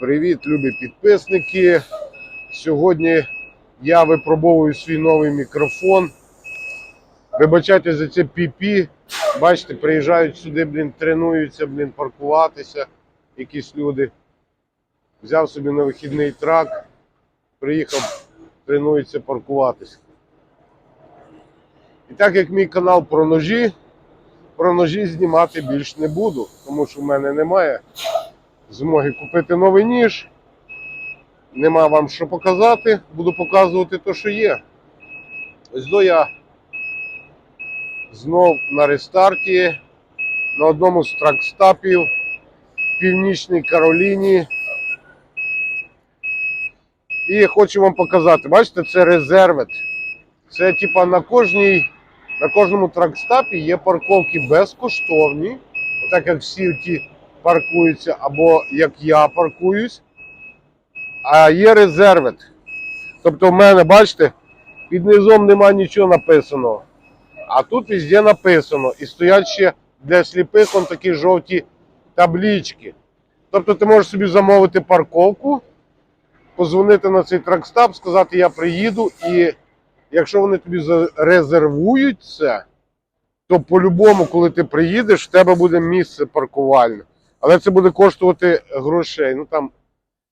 Привіт, любі підписники. Сьогодні я випробовую свій новий мікрофон. Вибачайте за це піпі. Бачите, приїжджають сюди, блін, тренуються, блін, паркуватися. Якісь люди. Взяв собі на вихідний трак, приїхав, тренується паркуватися. І так як мій канал про ножі, про ножі знімати більш не буду, тому що в мене немає змоги купити новий ніж. Нема вам що показати, буду показувати те, що є. Ось до я знов на рестарті на одному з тракстапів в Північній Кароліні. І хочу вам показати, бачите, це резервет. Це типа на кожній, на кожному тракстапі є парковки безкоштовні. Отак як всі ті паркуються, або як я паркуюсь. А є резервет. Тобто в мене, бачите, під низом нема нічого написаного. А тут везде написано. І стоять ще для сліпих он такі жовті таблічки. Тобто ти можеш собі замовити парковку, позвонити на цей тракстап, сказати, я приїду, і якщо вони тобі зарезервують це, то по-любому, коли ти приїдеш, в тебе буде місце паркувальне. Але це буде коштувати грошей. Ну там,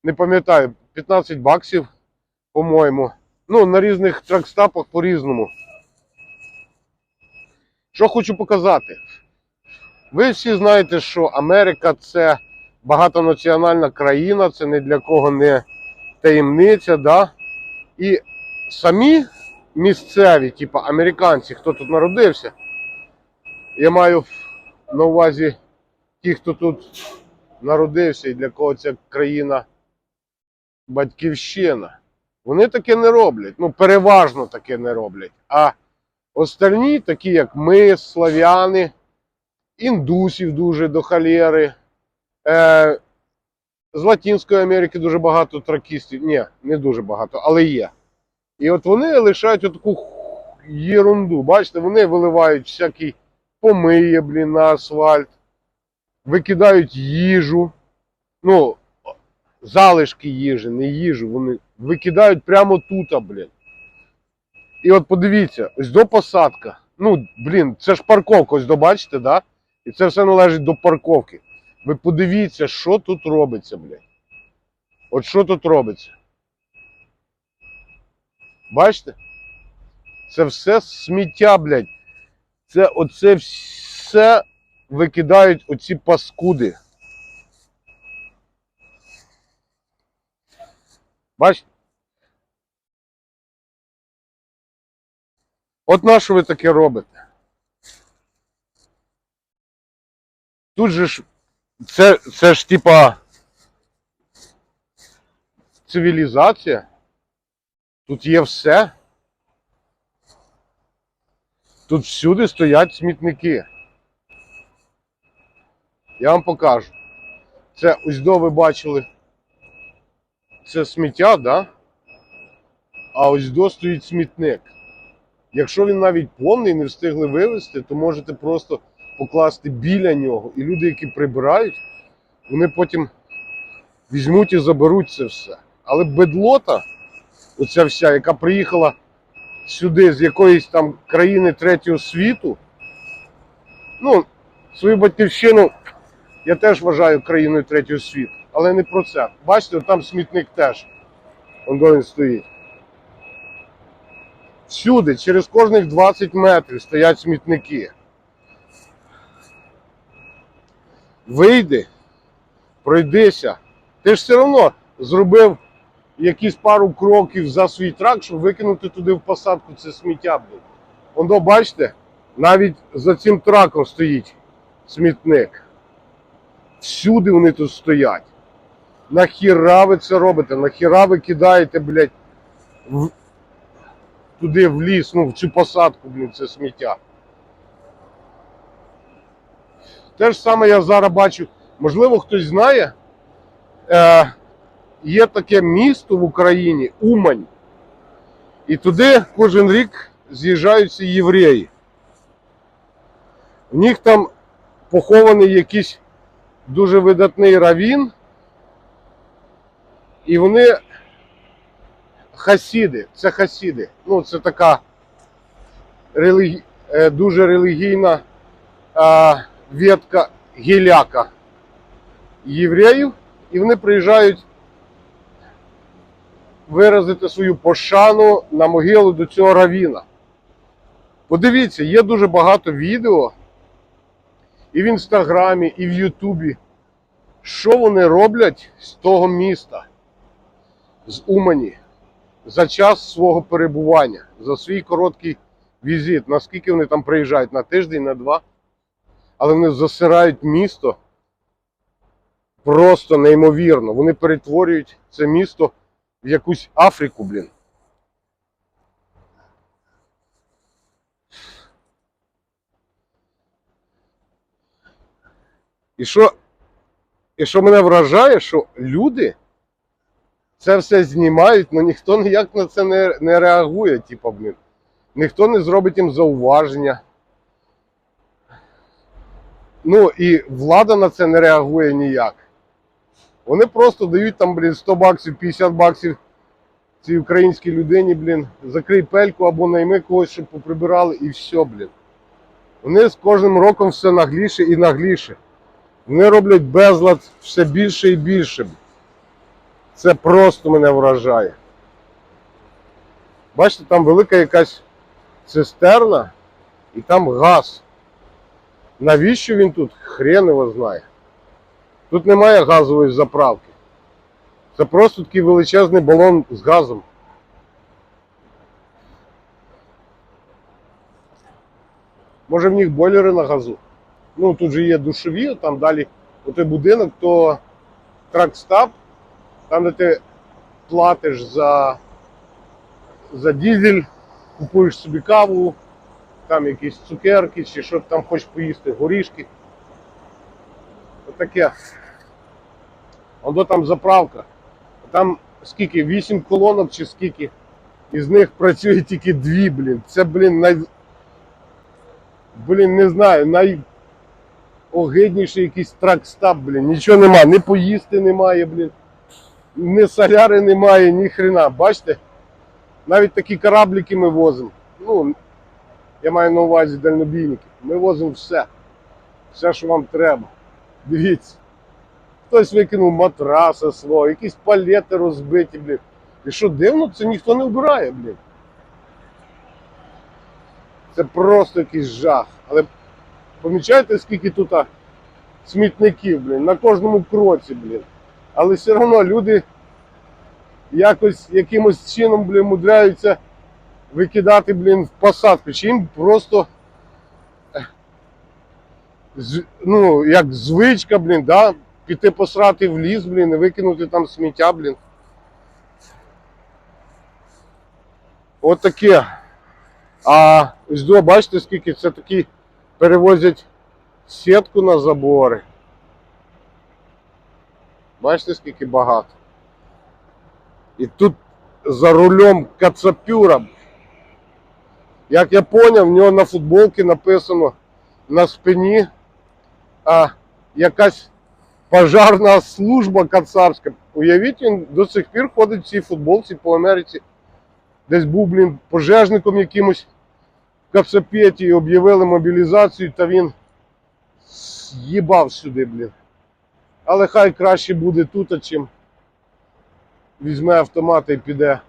не пам'ятаю, 15 баксів, по-моєму. Ну, на різних тракстапах по-різному. Що хочу показати? Ви всі знаєте, що Америка це багатонаціональна країна, це ні для кого не таємниця, да? І самі місцеві, типу американці, хто тут народився, я маю на увазі ті, хто тут народився і для кого ця країна батьківщина, вони таке не роблять. Ну, переважно таке не роблять. А остальні, такі як ми, слав'яни, індусів дуже до халєри. Е, з Латинської Америки дуже багато тракістів. Ні, не дуже багато, але є. І от вони лишають отаку єрунду. Бачите, вони виливають всякі помиє, блін, на асфальт, викидають їжу. Ну, залишки їжі, не їжу, вони викидають прямо тут, блін. І от подивіться, ось до посадка. Ну, блін, це ж парковка, ось до бачите, да? І це все належить до парковки. Ви подивіться, що тут робиться, блядь. От що тут робиться. Бачите? Це все сміття, блядь. Це оце все викидають оці паскуди. Бачите? От на що ви таке робите? Тут же ж це, це ж типа цивілізація. Тут є все. Тут всюди стоять смітники. Я вам покажу. Це ось до ви бачили. Це сміття, да? А ось до стоїть смітник. Якщо він навіть повний не встигли вивезти, то можете просто покласти біля нього. І люди, які прибирають, вони потім візьмуть і заберуть це все. Але бедлота, оця вся, яка приїхала сюди з якоїсь там країни третього світу, ну, свою батьківщину я теж вважаю країною третього світу, але не про це. Бачите, там смітник теж. Он де він стоїть. Всюди, через кожних 20 метрів стоять смітники. Вийди, пройдися. Ти ж все одно зробив якісь пару кроків за свій трак, щоб викинути туди в посадку це сміття. блін. Воно, бачите, навіть за цим траком стоїть смітник. Всюди вони тут стоять. Нахіра ви це робите? Нахіра ви кидаєте, блядь, в... туди в ліс, ну, в цю посадку, блін, це сміття. Те ж саме я зараз бачу, можливо, хтось знає, е, є таке місто в Україні, Умань. І туди кожен рік з'їжджаються євреї. В них там похований якийсь дуже видатний равін. І вони хасіди, це хасіди. Ну, це така релігі... е, дуже релігійна а, ветка гіляка євреїв, і вони приїжджають виразити свою пошану на могилу до цього равіна. Подивіться, є дуже багато відео і в інстаграмі, і в Ютубі, що вони роблять з того міста, з Умані, за час свого перебування, за свій короткий візит. Наскільки вони там приїжджають? На тиждень, на два. Але вони засирають місто просто неймовірно. Вони перетворюють це місто в якусь Африку, блін. І що, і що мене вражає, що люди це все знімають, але ніхто ніяк на це не, не реагує, типу, блін. Ніхто не зробить їм зауваження. Ну і влада на це не реагує ніяк. Вони просто дають там, блін, 100 баксів, 50 баксів цій українській людині, блін, закрий пельку або найми когось, щоб поприбирали, і все, блін. Вони з кожним роком все нагліше і нагліше. Вони роблять безлад все більше і більше. Це просто мене вражає. Бачите, там велика якась цистерна і там газ. Навіщо він тут? Хрен його знає. Тут немає газової заправки. Це просто такий величезний балон з газом. Може в них бойлери на газу. Ну тут же є душові, там далі отой будинок, то тракстап, там де ти платиш за, за дізель, купуєш собі каву, там якісь цукерки чи що там хочеш поїсти, горішки. Отаке. Воно там заправка. Там скільки? 8 колонок чи скільки. Із них працює тільки дві, блін. Це, блін, най... Блін, не знаю, найогидніший якийсь тракстап, блін. Нічого нема, ні поїсти немає, блін. Ні соляри немає, ні хрена. Бачите? Навіть такі корабліки ми возимо. Ну, я маю на увазі дальнобійники. Ми возимо все. Все, що вам треба. Дивіться. Хтось викинув матраса свого, якісь палети розбиті, блін. І що дивно, це ніхто не вбирає, блін. Це просто якийсь жах. Але помічаєте, скільки тут смітників, блін, на кожному кроці, блін. Але все одно люди якось якимось чином, блін, мудряються викидати, блін, в посадку. Чи їм просто ну, як звичка, блін, да? піти посрати в ліс, блін, і викинути там сміття, блін. От таке. А ось до, бачите, скільки це такі перевозять сітку на забори. Бачите, скільки багато. І тут за рулем кацапюра. Як я поняв, в нього на футболці написано на спині а, якась пожарна служба кацапська. Уявіть, він до сих пір ходить в цій футболці по Америці. Десь був, блін, пожежником якимось в Кацапеті і об'явили мобілізацію, та він з'їбав сюди, блін. Але хай краще буде тут, чим візьме автомат і піде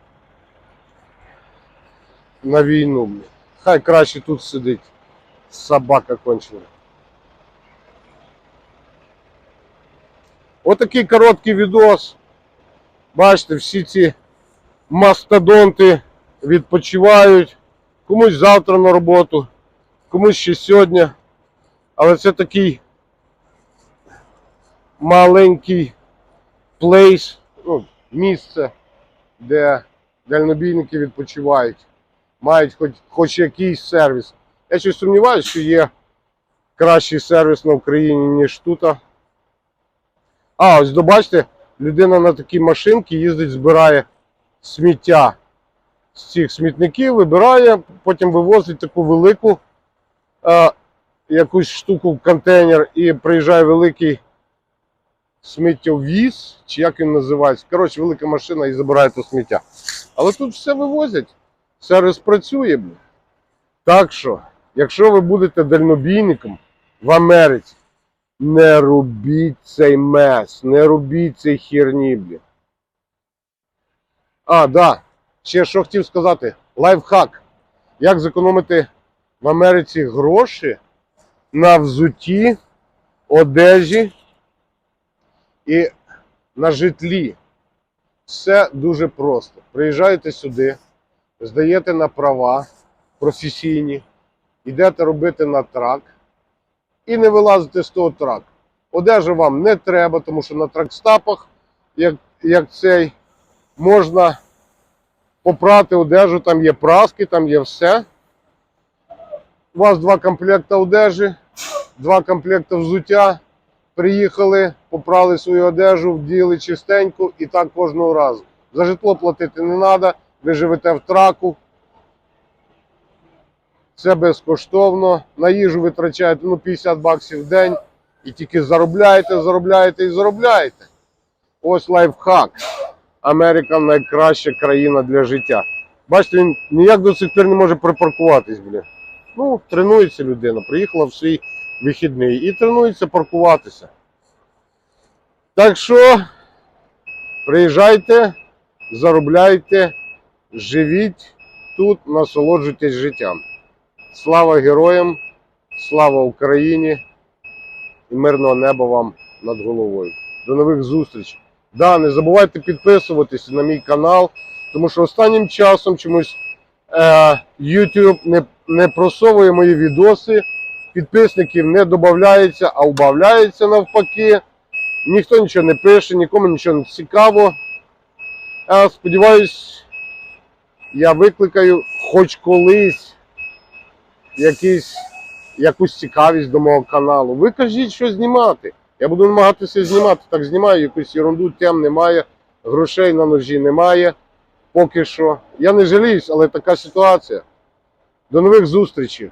на війну, блін. Хай краще тут сидить. Собака кончена. Отакий короткий відос. Бачите, всі ці мастодонти відпочивають. Комусь завтра на роботу, комусь ще сьогодні. Але це такий маленький плейс, ну, місце, де дальнобійники відпочивають, мають хоч, хоч якийсь сервіс. Я щось сумніваюся, що є кращий сервіс на Україні, ніж тут. А, ось добачте, людина на такій машинці їздить, збирає сміття з цих смітників, вибирає, потім вивозить таку велику е, якусь штуку в контейнер і приїжджає великий сміттєвіз, чи як він називається. Коротше, велика машина і забирає то сміття. Але тут все вивозять, все розпрацює. Так що, якщо ви будете дальнобійником в Америці, не робіть цей мес, не робіть цей херні, блін. А, да. Ще що хотів сказати, лайфхак. Як зекономити в Америці гроші на взутті, одежі і на житлі. Все дуже просто. Приїжджаєте сюди, здаєте на права професійні, йдете робити на трак і не вилазите з того траку. Одежа вам не треба, тому що на тракстапах, як, як цей, можна попрати одежу, там є праски, там є все. У вас два комплекти одежі, два комплекти взуття. Приїхали, попрали свою одежу, вділи чистеньку і так кожного разу. За житло платити не треба, ви живете в траку. Це безкоштовно. На їжу витрачаєте ну, 50 баксів в день і тільки заробляєте, заробляєте і заробляєте. Ось лайфхак. Америка найкраща країна для життя. Бачите, він ніяк до цих пір не може припаркуватись, бля. Ну, тренується людина, приїхала в свій вихідний і тренується паркуватися. Так що приїжджайте, заробляйте, живіть тут, насолоджуйтесь життям. Слава героям, слава Україні і мирного неба вам над головою. До нових зустрічей. Да, не забувайте підписуватись на мій канал, тому що останнім часом чомусь е, YouTube не, не просовує мої відоси, підписників не додається, а убавляється навпаки. Ніхто нічого не пише, нікому нічого не цікаво. Я сподіваюсь, я викликаю хоч колись якийсь, якусь цікавість до мого каналу. Ви кажіть, що знімати. Я буду намагатися знімати. Так знімаю якусь ерунду, тем немає, грошей на ножі немає. Поки що. Я не жаліюсь, але така ситуація. До нових зустрічей.